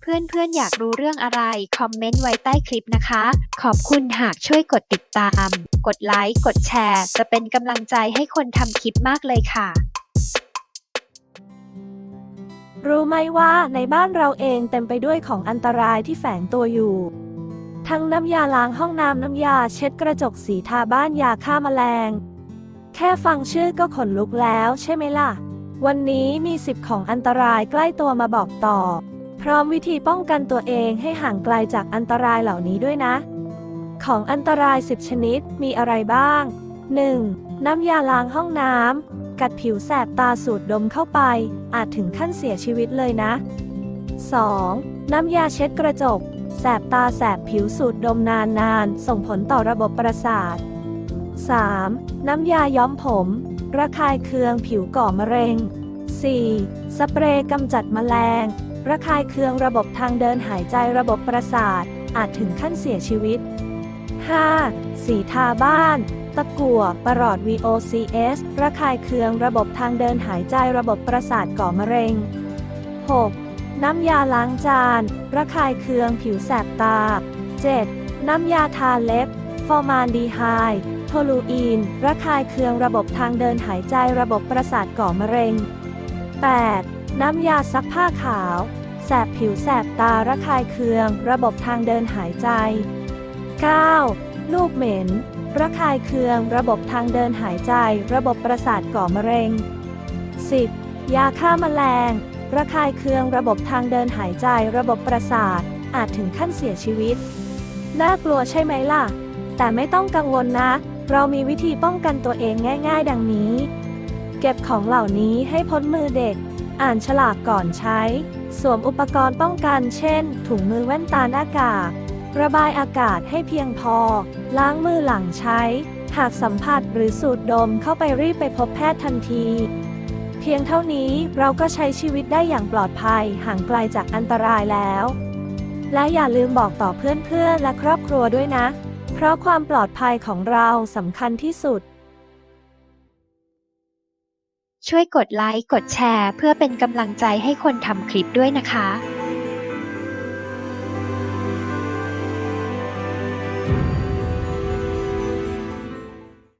เพื่อนๆ อยากรู้เรื่องอะไร คอมเมนต์ไว้ใต้คลิปนะคะ ขอบคุณหากช่วยกดติดตาม กดไลค์ กดแชร์ จะเป็นกำลังใจให้คนทำคลิปมากเลยค่ะ รู้ไหมว่าในบ้านเราเองเต็มไปด้วยของอันตรายที่แฝงตัวอยู่ ทั้งน้ำยาล้างห้องน้ำน้ำยาเช็ดกระจกสีทาบ้านยาฆ่าแมลง แค่ฟังชื่อก็ขนลุกแล้วใช่ไหมล่ะ วันนี้มี 10 ของอันตรายใกล้ตัวมาบอกต่อ พร้อมวิธีป้องกันตัวเองให้ห่างไกลจากอันตรายเหล่านี้ด้วยนะ ของอันตราย 10 ชนิดมีอะไรบ้าง 1. น้ำยาล้างห้องน้ำ กัดผิวแสบตาสูดดมเข้าไป อาจถึงขั้นเสียชีวิตเลยนะ 2. น้ำยาเช็ดกระจก แสบตาแสบผิวสูดดมนานๆ ส่งผลต่อระบบประสาท 3. น้ำยาย้อมผม ระคายเคืองผิวก่อมะเร็ง 4. สเปรย์กำจัดแมลง ระคายเคืองระบบทางเดินหายใจระบบประสาท อาจถึงขั้นเสียชีวิต 5. สีทาบ้าน ตะกั่วประหลอด VOCS ระคายเคืองระบบทางเดินหายใจระบบประสาทก่อมะเร็ง 6. น้ำยาล้างจาน ระคายเคืองผิวแสบตา 7. น้ำยาทาเล็บ ฟอร์มานดีไฮ โทลูอีน ระคายเคืองระบบทางเดินหายใจระบบประสาทก่อมะเร็ง 8. น้ำยาซักผ้าขาว แสบผิวแสบตาระคายเคือง ระบบทางเดินหายใจ 9. ลูกเหม็น ระคายเคือง ระบบทางเดินหายใจ ระบบประสาทก่อมะเร็ง 10. ยาฆ่าแมลง ระคายเคือง ระบบทางเดินหายใจ ระบบประสาท อาจถึงขั้นเสียชีวิต น่ากลัวใช่ไหมล่ะ แต่ไม่ต้องกังวลนะ เรามีวิธีป้องกันตัวเองง่าย ๆ ดังนี้ เก็บของเหล่านี้ให้พ้นมือเด็ก อ่านฉลากก่อนใช้ สวมอุปกรณ์ป้องกัน เช่น ถุงมือแว่นตาหน้ากาก ระบายอากาศให้เพียงพอ ล้างมือหลังใช้ หากสัมผัสหรือสูดดมเข้าไปรีบไปพบแพทย์ทันที เพียงเท่านี้เราก็ใช้ชีวิตได้อย่างปลอดภัยห่างไกลจากอันตรายแล้ว และอย่าลืมบอกต่อเพื่อนๆและครอบครัวด้วยนะ เพราะความปลอดภัยของเราสำคัญที่สุด ช่วยกดไลค์ กดแชร์ เพื่อเป็นกำลังใจให้คนทำคลิปด้วยนะคะ